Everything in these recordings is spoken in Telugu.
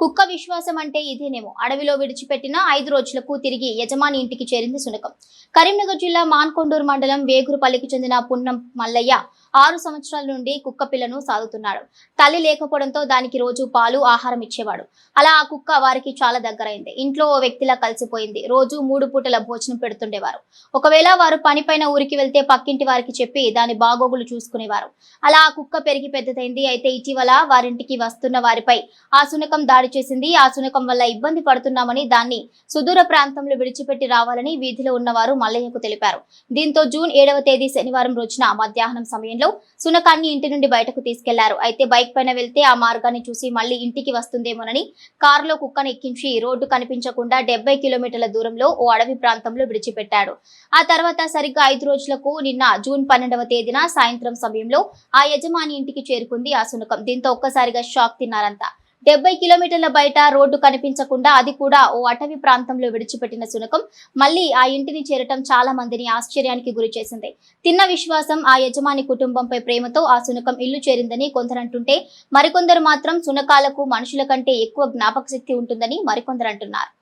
కుక్క విశ్వాసం అంటే ఇదేనేమో. అడవిలో విడిచిపెట్టిన ఐదు రోజులకు తిరిగి యజమాని ఇంటికి చేరింది శునకం. కరీంనగర్ జిల్లా మాన్కొండూరు మండలం వేగురుపల్లికి చెందిన పున్నం మల్లయ్య ఆరు సంవత్సరాల నుండి కుక్క పిల్లను సాగుతున్నాడు తల్లి లేకపోవడంతో దానికి రోజు పాలు ఆహారం ఇచ్చేవాడు. అలా ఆ కుక్క వారికి చాలా దగ్గరైంది. ఇంట్లో ఓ వ్యక్తిలా కలిసిపోయింది. రోజు మూడు పూటల భోజనం పెడుతుండేవారు. ఒకవేళ వారు పనిపైన ఊరికి వెళ్తే పక్కింటి వారికి చెప్పి దాని బాగోగులు చూసుకునేవారు. అలా ఆ కుక్క పెరిగి పెద్దదైంది. అయితే ఇటీవల వారింటికి వస్తున్న వారిపై ఆ శునకం దాడి చేసింది. ఆ శునకం వల్ల ఇబ్బంది పడుతున్నామని దాన్ని సుదూర ప్రాంతంలో విడిచిపెట్టి రావాలని వీధిలో ఉన్నవారు మల్లయ్యకు తెలిపారు. దీంతో జూన్ ఏడవ తేదీ శనివారం రోజున మధ్యాహ్నం సమయంలో శునకాన్ని ఇంటి నుండి బయటకు తీసుకెళ్ళారు. అయితే బైక్ పైన వెళ్తే ఆ మార్గాన్ని చూసి మళ్ళీ ఇంటికి వస్తుందేమోనని కారులో కుక్కను ఎక్కించి రోడ్డు కనిపించకుండా డెబ్బై కిలోమీటర్ల దూరంలో ఓ అడవి ప్రాంతంలో విడిచిపెట్టాడు. ఆ తర్వాత సరిగ్గా ఐదు రోజులకు నిన్న జూన్ పన్నెండవ తేదీన సాయంత్రం సమయంలో ఆ యజమాని ఇంటికి చేరుకుంది ఆ శునకం. దీంతో ఒక్కసారిగా షాక్ తిన్నారంతా. డెబ్బై కిలోమీటర్ల బయట రోడ్డు కనిపించకుండా అది కూడా ఓ అటవీ ప్రాంతంలో విడిచిపెట్టిన శునకం మళ్ళీ ఆ ఇంటిని చేరటం చాలా మందిని ఆశ్చర్యానికి గురి చేసింది. తిన్న విశ్వాసం ఆ యజమాని కుటుంబంపై ప్రేమతో ఆ శునకం ఇల్లు చేరిందని కొందరంటుంటే మరికొందరు మాత్రం శునకాలకు మనుషుల కంటే ఎక్కువ జ్ఞాపక శక్తి ఉంటుందని మరికొందరు అంటున్నారు.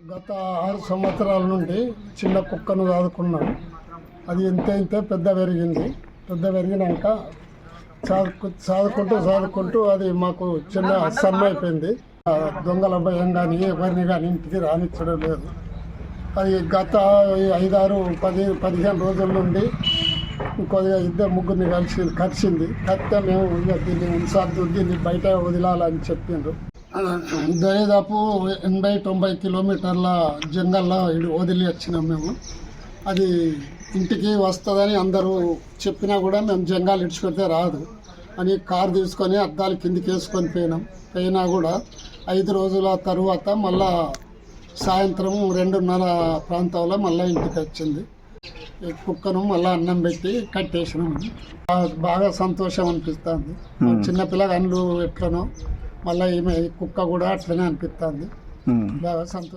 గత ఆరు సంవత్సరాల నుండి చిన్న కుక్కను చదువుకున్నాం అది ఇంత ఇంతే పెద్ద పెరిగింది. పెద్ద పెరిగినాక చదువుకు చదువుకుంటూ చదువుకుంటూ అది మాకు చిన్న సమ్మ అయిపోయింది దొంగల భయం కానీ ఎవరిని కానీ ఇంటికి రానిచ్చడం లేదు. అది గత ఐదారు పది పదిహేను రోజుల నుండి కొద్దిగా ఇద్దరు ముగ్గురిని కలిసి కలిసింది. కలిస్తే మేము ఇక దీన్ని ఉంచాలి దీన్ని బయట వదిలాలని చెప్పిండ్రు. దాదాపు ఎనభై తొంభై కిలోమీటర్ల జంగల్లో వదిలి వచ్చినాం మేము. అది ఇంటికి వస్తుందని అందరూ చెప్పినా కూడా మేము జంగాలు ఇడ్చుకొడితే రాదు. అని కారు తీసుకొని అద్దాలు కిందికి వేసుకొని పోయినాం. పోయినా కూడా ఐదు రోజుల తరువాత మళ్ళా సాయంత్రం రెండున్నర ప్రాంతంలో మళ్ళీ ఇంటికి వచ్చింది కుక్కను మళ్ళీ అన్నం పెట్టి కట్టేసినాం. బాగా సంతోషం అనిపిస్తుంది. చిన్నపిల్ల కళ్ళు ఎట్లనో మళ్ళీ ఈమె ఈ కుక్క కూడా అట్లనే అనిపిస్తుంది. బాగా సంతోషం.